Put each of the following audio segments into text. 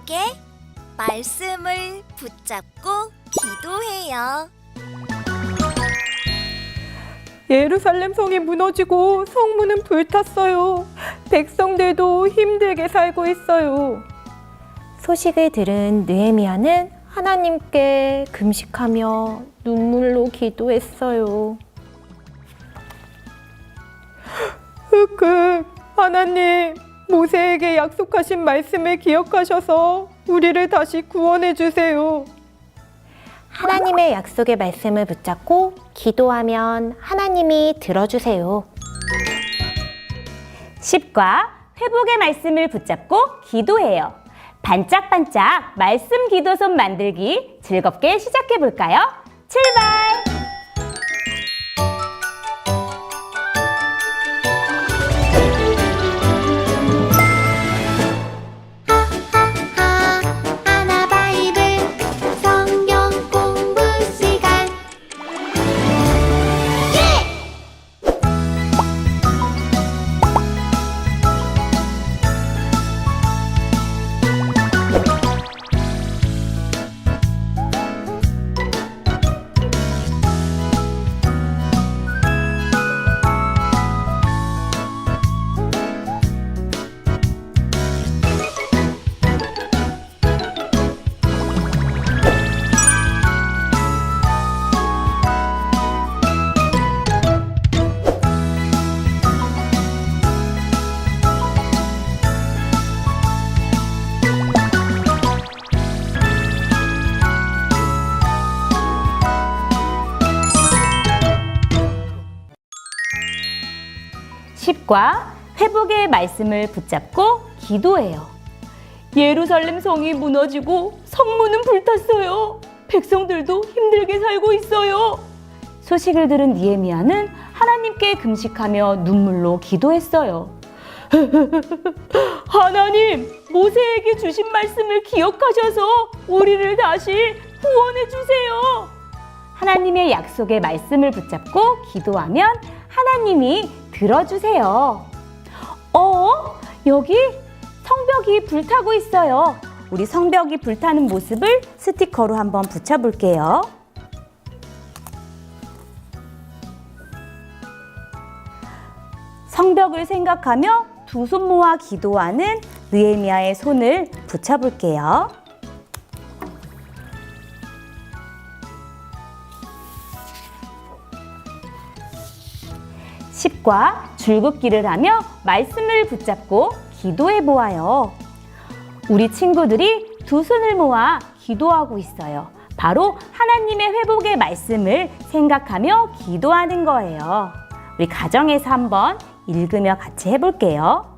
회복에 말씀을 붙잡고 기도해요. 예루살렘 성이 무너지고 성문은 불탔어요. 백성들도 힘들게 살고 있어요. 소식을 들은 느헤미야는 하나님께 금식하며 눈물로 기도했어요. 흑흑 하나님 모세에게 약속하신 말씀을 기억하셔서 우리를 다시 구원해 주세요. 하나님의 약속의 말씀을 붙잡고 기도하면 하나님이 들어주세요. 10과 회복의 말씀을 붙잡고 기도해요. 반짝반짝 말씀 기도손 만들기 즐겁게 시작해 볼까요? 출발! 10과 회복의 말씀을 붙잡고 기도해요. 예루살렘 성이 무너지고 성문은 불탔어요. 백성들도 힘들게 살고 있어요. 소식을 들은 니에미아는 하나님께 금식하며 눈물로 기도했어요. 하나님, 모세에게 주신 말씀을 기억하셔서 우리를 다시 구원해 주세요. 하나님의 약속의 말씀을 붙잡고 기도하면 하나님이 들어주세요. 어? 여기 성벽이 불타고 있어요. 우리 성벽이 불타는 모습을 스티커로 한번 붙여볼게요. 성벽을 생각하며 두 손 모아 기도하는 느헤미야의 손을 붙여볼게요. 십과 줄긋기를 하며 말씀을 붙잡고 기도해 보아요. 우리 친구들이 두 손을 모아 기도하고 있어요. 바로 하나님의 회복의 말씀을 생각하며 기도하는 거예요. 우리 가정에서 한번 읽으며 같이 해볼게요.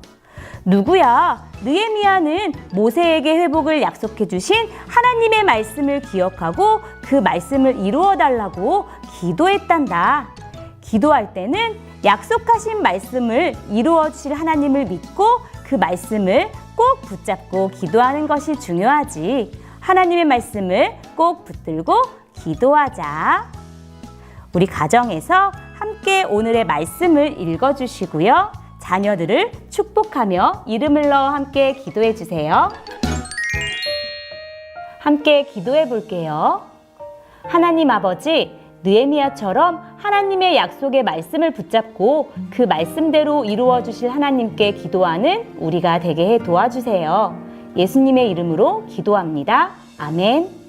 누구야? 느헤미야는 모세에게 회복을 약속해 주신 하나님의 말씀을 기억하고 그 말씀을 이루어 달라고 기도했단다. 기도할 때는 약속하신 말씀을 이루어 주실 하나님을 믿고 그 말씀을 꼭 붙잡고 기도하는 것이 중요하지. 하나님의 말씀을 꼭 붙들고 기도하자. 우리 가정에서 함께 오늘의 말씀을 읽어 주시고요. 자녀들을 축복하며 이름을 넣어 함께 기도해 주세요. 함께 기도해 볼게요. 하나님 아버지, 느에미야처럼 하나님의 약속의 말씀을 붙잡고 그 말씀대로 이루어 주실 하나님께 기도하는 우리가 되게 해 도와주세요. 예수님의 이름으로 기도합니다. 아멘.